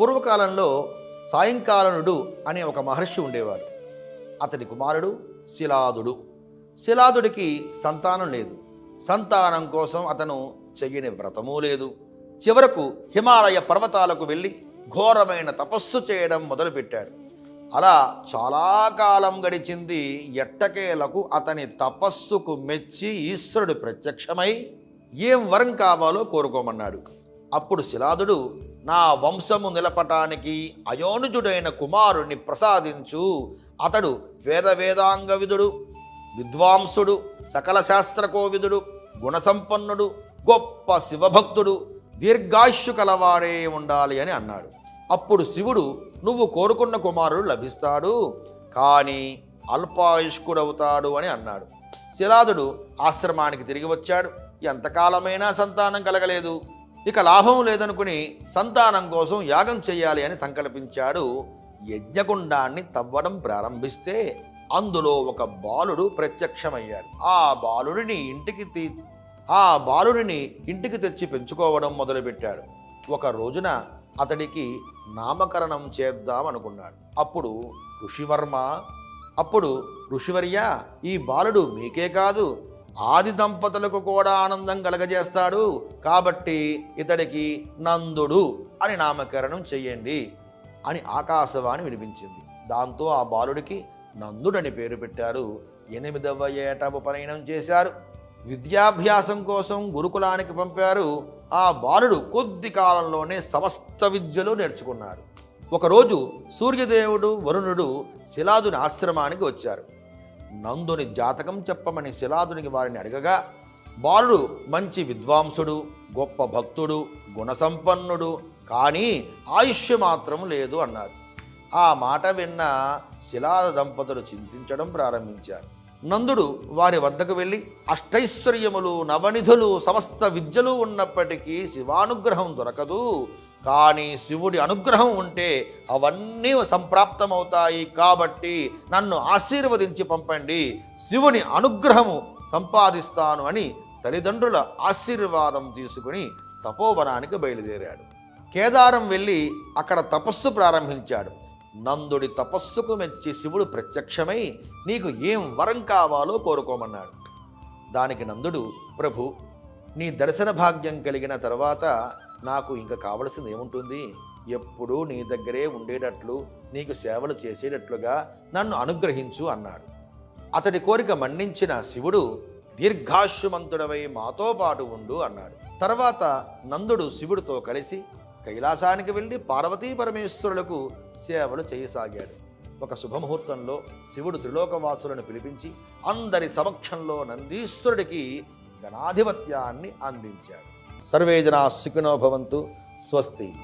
పూర్వకాలంలో సాయంకాలనుడు అనే ఒక మహర్షి ఉండేవాడు. అతడి కుమారుడు శిలాదుడు. శిలాదుడికి సంతానం లేదు. సంతానం కోసం అతను చెయ్యని వ్రతమూ లేదు. చివరకు హిమాలయ పర్వతాలకు వెళ్ళి ఘోరమైన తపస్సు చేయడం మొదలుపెట్టాడు. అలా చాలా కాలం గడిచింది. ఎట్టకేలకు అతని తపస్సుకు మెచ్చి ఈశ్వరుడు ప్రత్యక్షమై ఏం వరం కావాలో కోరుకోమన్నాడు. అప్పుడు శిలాదుడు నా వంశము నిలపటానికి అయోనుజుడైన కుమారుణ్ణి ప్రసాదించు. అతడు వేద వేదాంగ విద్వాంసుడు సకల శాస్త్రకోవిదుడు గుణసంపన్నుడు గొప్ప శివభక్తుడు దీర్ఘాయుష్యు కలవాడే ఉండాలి అని అన్నాడు. అప్పుడు శివుడు నువ్వు కోరుకున్న కుమారుడు లభిస్తాడు కానీ అల్పాయుష్కుడవుతాడు అని అన్నాడు. శిలాదుడు ఆశ్రమానికి తిరిగి వచ్చాడు. ఎంతకాలమైనా సంతానం కలగలేదు. ఇక లాభం లేదనుకుని సంతానం కోసం యాగం చేయాలి అని సంకల్పించాడు. యజ్ఞగుండాన్ని తవ్వడం ప్రారంభిస్తే అందులో ఒక బాలుడు ప్రత్యక్షమయ్యాడు. ఆ బాలుడిని ఇంటికి తీ ఆ బాలుడిని ఇంటికి తెచ్చి పెంచుకోవడం మొదలుపెట్టాడు. ఒక రోజున అతడికి నామకరణం చేద్దామనుకున్నాడు. అప్పుడు ఋషివర్మ అప్పుడు ఋషివర్య ఈ బాలుడు మీకే కాదు ఆది దంపతులకు కూడా ఆనందం కలగజేస్తాడు. కాబట్టి ఇతడికి నందుడు అని నామకరణం చెయ్యండి అని ఆకాశవాణి వినిపించింది. దాంతో ఆ బాలుడికి నందుడని పేరు పెట్టారు. ఎనిమిదవ ఏట ఉపనయనం చేశారు. విద్యాభ్యాసం కోసం గురుకులానికి పంపారు. ఆ బాలుడు కొద్ది కాలంలోనే సమస్త విద్యలు నేర్చుకున్నాడు. ఒకరోజు సూర్యదేవుడు వరుణుడు శిలాదుని ఆశ్రమానికి వచ్చారు. నందుని జాతకం చెప్పమని శిలాదునికి వారిని అడగగా బాలుడు మంచి విద్వాంసుడు గొప్ప భక్తుడు గుణసంపన్నుడు కానీ ఆయుష్య మాత్రం లేదు అన్నారు. ఆ మాట విన్న శిలాద దంపతులు చింతించడం ప్రారంభించారు. నందుడు వారి వద్దకు వెళ్ళి అష్టైశ్వర్యములు నవనిధులు సమస్త విద్యలు ఉన్నప్పటికీ శివానుగ్రహం దొరకదు. కానీ శివుడి అనుగ్రహం ఉంటే అవన్నీ సంప్రాప్తమవుతాయి. కాబట్టి నన్ను ఆశీర్వదించి పంపండి. శివుని అనుగ్రహము సంపాదిస్తాను అని తల్లిదండ్రుల ఆశీర్వాదం తీసుకుని తపోవనానికి బయలుదేరాడు. కేదారం వెళ్ళి అక్కడ తపస్సు ప్రారంభించాడు. నందుడి తపస్సుకు మెచ్చి శివుడు ప్రత్యక్షమై నీకు ఏం వరం కావాలో కోరుకోమన్నాడు. దానికి నందుడు ప్రభు నీ దర్శన భాగ్యం కలిగిన తర్వాత నాకు ఇంకా కావలసింది ఏముంటుంది? ఎప్పుడూ నీ దగ్గరే ఉండేటట్లు నీకు సేవలు చేసేటట్లుగా నన్ను అనుగ్రహించు అన్నాడు. అతడి కోరిక మన్నించిన శివుడు దీర్ఘాశుమంతుడవై మాతో పాటు ఉండు అన్నాడు. తర్వాత నందుడు శివుడితో కలిసి కైలాసానికి వెళ్ళి పార్వతీ పరమేశ్వరులకు సేవలు చేయసాగాడు. ఒక శుభముహూర్తంలో శివుడు త్రిలోకవాసులను పిలిపించి అందరి సమక్షంలో నందీశ్వరుడికి గణాధిపత్యాన్ని అందించాడు. సర్వే జనా సుఖినో భవంతు. స్వస్తి.